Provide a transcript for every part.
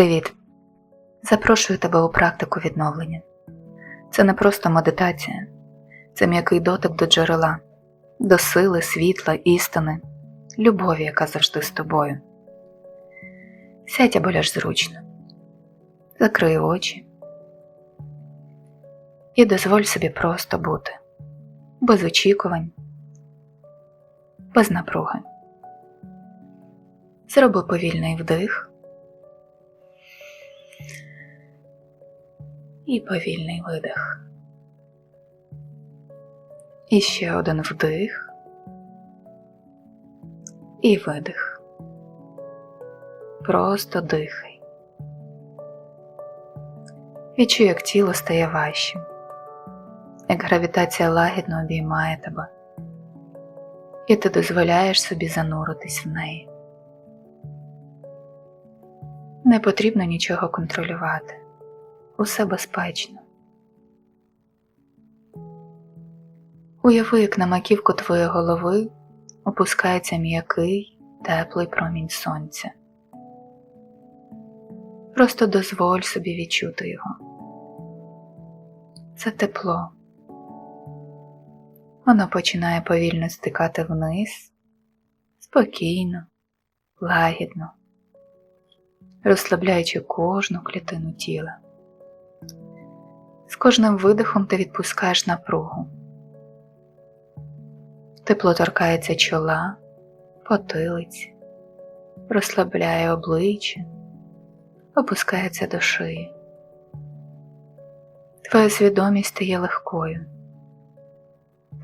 Привіт! Запрошую тебе у практику відновлення. Це не просто медитація, це м'який дотик до джерела, до сили, світла, істини, любові, яка завжди з тобою. Сядь або ляж зручно, закрий очі і дозволь собі просто бути, без очікувань, без напруги. Зроби повільний вдих. І повільний видих. І ще один вдих і видих. Просто дихай. Відчуй, як тіло стає важчим, як гравітація лагідно обіймає тебе, і ти дозволяєш собі зануритись в неї. Не потрібно нічого контролювати усе безпечно. Уяви, як на маківку твоєї голови опускається м'який, теплий промінь сонця. Просто дозволь собі відчути його. Це тепло. Воно починає повільно стикати вниз, спокійно, лагідно, розслабляючи кожну клітину тіла. З кожним видихом ти відпускаєш напругу. Тепло торкається чола, потилиць, розслабляє обличчя, опускається до шиї. Твоя свідомість стає легкою.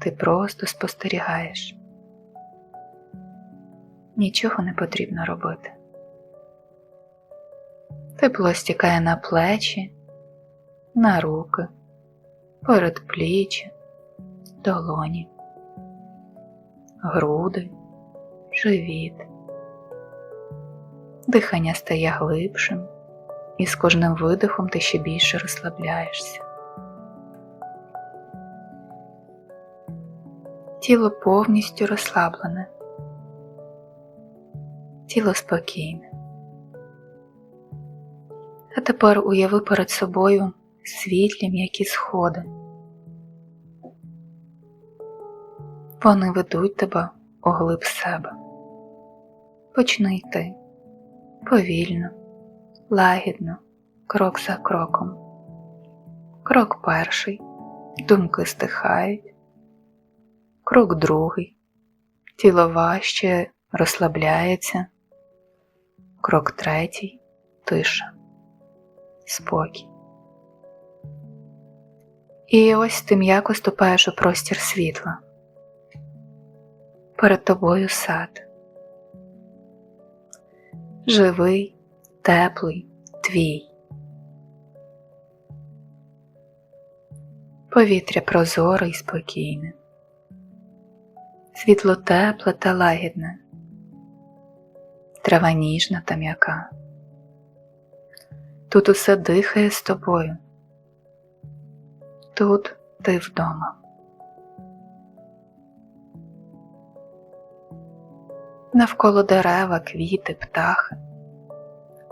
Ти просто спостерігаєш. Нічого не потрібно робити. Тепло стікає на плечі на руки, передпліччя, долоні, груди, живіт. Дихання стає глибшим, і з кожним видихом ти ще більше розслабляєшся. Тіло повністю розслаблене, тіло спокійне. А тепер уяви перед собою світлі м'які сходи. Вони ведуть тебе у глиб себе. Почни йти повільно, лагідно, крок за кроком. Крок перший, думки стихають, крок другий, тіло важче розслабляється, крок третій, тиша, спокій. І ось ти м'яко ступаєш у простір світла. Перед тобою сад. Живий, теплий, твій. Повітря прозоре і спокійне, світло тепле та лагідне, трава ніжна та м'яка. Тут усе дихає з тобою. Тут ти вдома. Навколо дерева, квіти, птахи,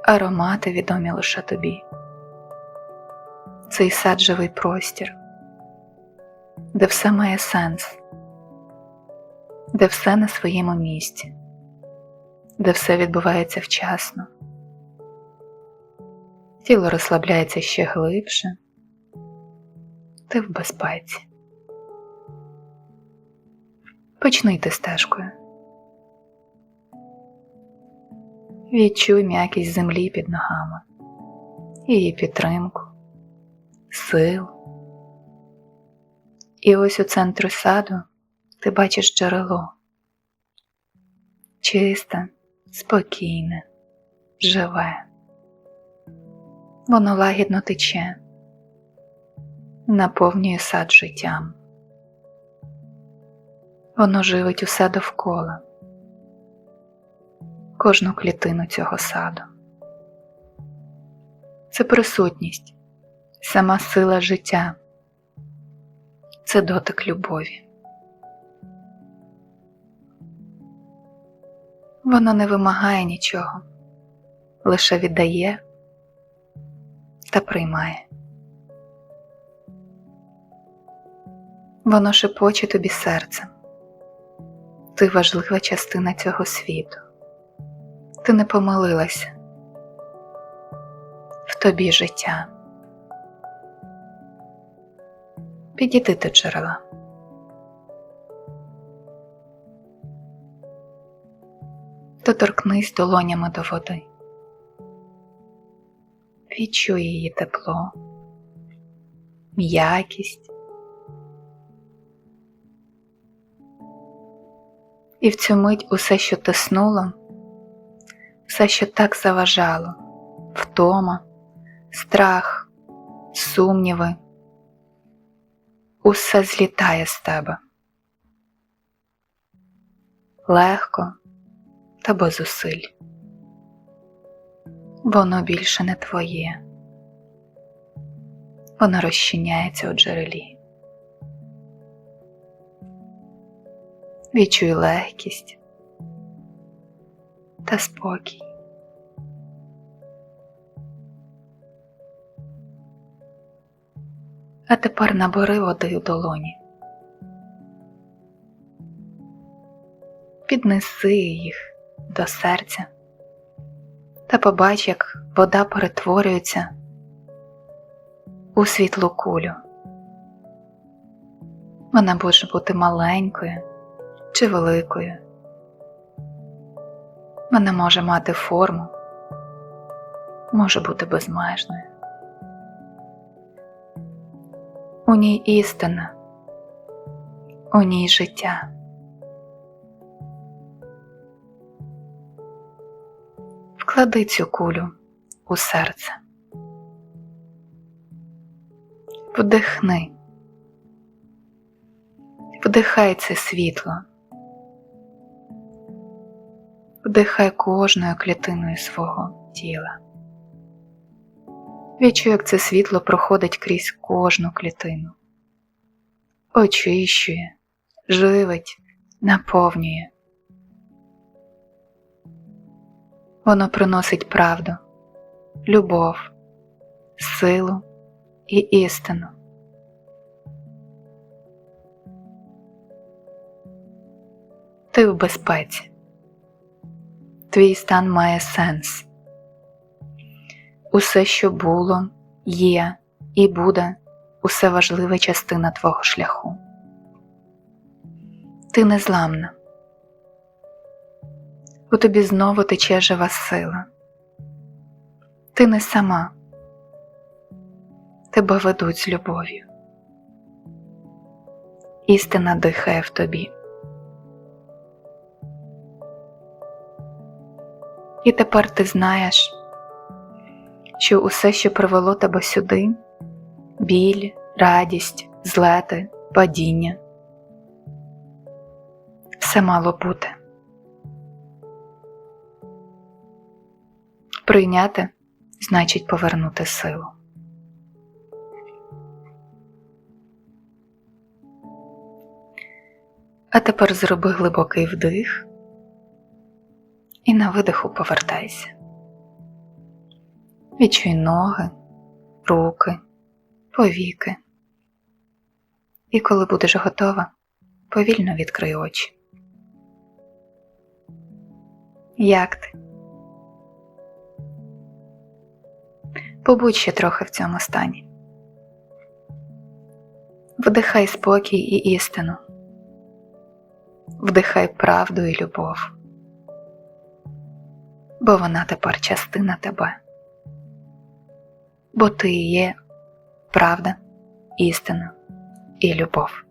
аромати відомі лише тобі. Цей сад живий простір, де все має сенс, де все на своєму місці, де все відбувається вчасно. Тіло розслабляється ще глибше ти в безпеці. Почни йти стежкою. Відчуй м'якість землі під ногами, її підтримку, сил. І ось у центрі саду ти бачиш джерело. Чисте, спокійне, живе. Воно лагідно тече наповнює сад життям. Воно живить усе довкола, кожну клітину цього саду. Це присутність, сама сила життя, це дотик любові. Воно не вимагає нічого, лише віддає та приймає. Воно шепоче тобі серцем. Ти важлива частина цього світу. Ти не помилилася. В тобі життя. Підійди до джерела. Доторкнись долонями до води. Відчуй її тепло, м'якість. І в цю мить усе, що тиснуло, все, що так заважало, втома, страх, сумніви, усе злітає з тебе. Легко та без зусиль. Воно більше не твоє, воно розчиняється у джерелі. Відчуй легкість та спокій. А тепер набери води у долоні. Піднеси їх до серця та побач, як вода перетворюється у світлу кулю. Вона може бути маленькою чи великою. Вона може мати форму, може бути безмежною. У ній істина, у ній життя. Вклади цю кулю у серце. Вдихни, вдихай це світло, вдихай кожною клітиною свого тіла. Відчуй, як це світло проходить крізь кожну клітину, очищує, живить, наповнює. Воно приносить правду, любов, силу і істину. Ти в безпеці. Твій стан має сенс. Усе, що було, є і буде, усе важлива частина твого шляху. Ти незламна. У тобі знову тече жива сила. Ти не сама. Тебе ведуть з любов'ю. Істина дихає в тобі. І тепер ти знаєш, що усе, що привело тебе сюди біль, радість, злети, падіння, все мало бути. Прийняти значить повернути силу. А тепер зроби глибокий вдих і на видиху повертайся. Відчуй ноги, руки, повіки. І коли будеш готова, повільно відкрий очі. Як ти? Побудь ще трохи в цьому стані. Вдихай спокій і істину, вдихай правду і любов, бо вона тепер частина тебе, бо ти є правда, істина і любов.